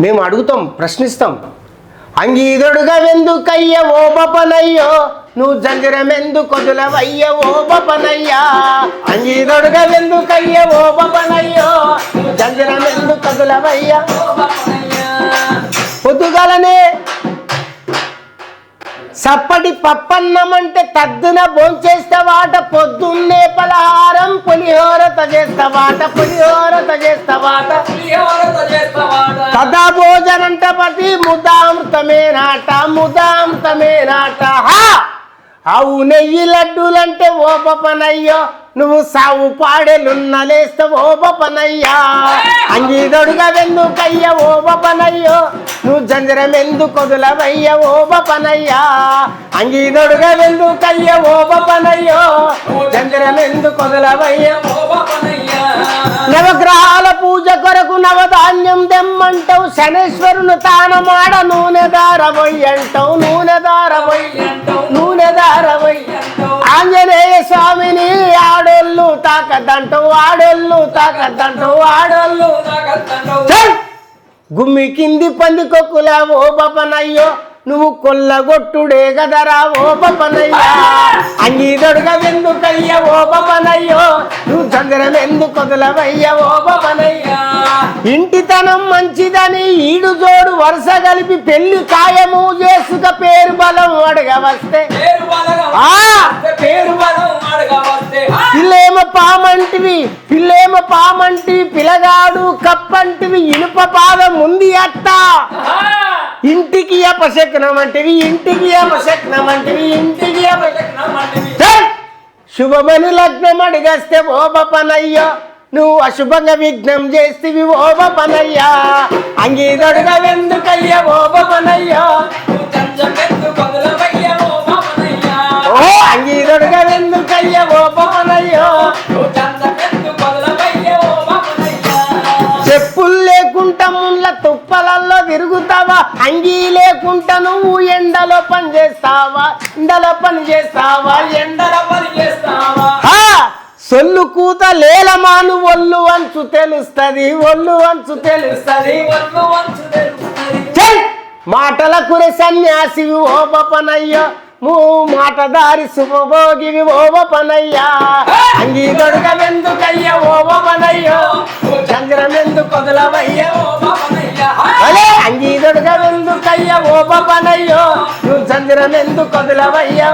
మేము అడుగుతాం ప్రశ్నిస్తాం. అంగీదుడుగా వెందుకయ్య ఓ బపనయ్యో. నువ్వు జంజరమెందు కొదులవయ్య ఓ బపనయ్యా. అంగీదుడుగా వెందుకయ్య ఓ బపనయ్యో. నువ్వు జంజరమెందు కొదులవయ్య పొద్దుగలనే చప్పటి పప్పన్నమంటే తద్దున భోంచేస్తావాట పొద్దున్నే పలహారం పులిహోర చేస్తావాట పులిహోర చేస్తావాట సదా భోజనంట పతి ముదామృతమే నాట ముదామృతమే నాట హా! నెయ్యి లడ్డూలంటే ఓ పనయ్యో నువ్వు సావు పాడెలున్నలేస్తే ఓ పనయ్యా అంగీదొడుగా వెందుకయ్య ఓ పనయ్యో నువ్వు జంజరం ఎందుకు ఓ పనయ్యా అంగీదొడుగా వెందుకయ్య ఓ పనయ్యో జంజరం ఎందుకు వదులవయ్య నవగ్రహాల పూజ కొరకు నవధాన్యం దెమ్మంటావు శనేశ్వరుని తానమాడ నూనె దారవయ్యంటావు నూనె దారవయ్యంటావు నూనె దారబోయ్ ఆంజనేయ ఆడోళ్ళు తాకద్దంటావు ఆడోళ్ళు తాకద్దంటావు ఆడోళ్ళు! గుమ్మి కింది పందికొక్కుల ఓ బపనయ్యో నువ్వు కొల్లగొట్టుడే గదరా ఓ బపనయ్యా. అంగీదొడుగా వెందుకయ్య ఓ బపనయ్యో నువ్వు చంద్రం ఎందుకు వదలవయ్య ఓ బపనయ్యా. ఇంటితనం మంచిదని ఈడు జోడు వరుస కలిపి పెళ్ళి ఖాయము చేసుక పేరు బలం అడగవస్తే. పేరు బలం పిల్లేమ పామంటివి పిల్లేమ పామంటివి పిలగాడు కప్పంటివి ఇనుప పాదం ఉంది అత్త. ఇంటికి అపశకునం అంటివి ఇంటికి అపశకునం అంటివి ఇంటికి! శుభమని లగ్నం అడిగస్తే ఓ పనయ్యో నువ్వు అశుభంగా విఘ్నం చేస్తేవి ఓ పనయ్యా అంగీదడుగా వెందుకయ్యా ఓ పనయ్యో చెప్పులు లేకుండా ముళ్ళ తుప్పలల్లో తిరుగుతావా అంగీ లేకుండా నువ్వు ఎండలో పని చేస్తావా? ఎండలో పని చేస్తావా? ఎండలో పని చేస్తావా? సొల్లు కూత లేలమాను ఒళ్ళు అంచు తెలుస్తది ఒళ్ళు అంచు తెలుస్తది! మాటల కురి సన్యాసి ఓ పనయ్యో మూ మాటదారి శుభభోగివి ఓ పనయ్యా పాపనయ్యో నువ్వు చంద్రం ఎందుకు వదలవయ్యా?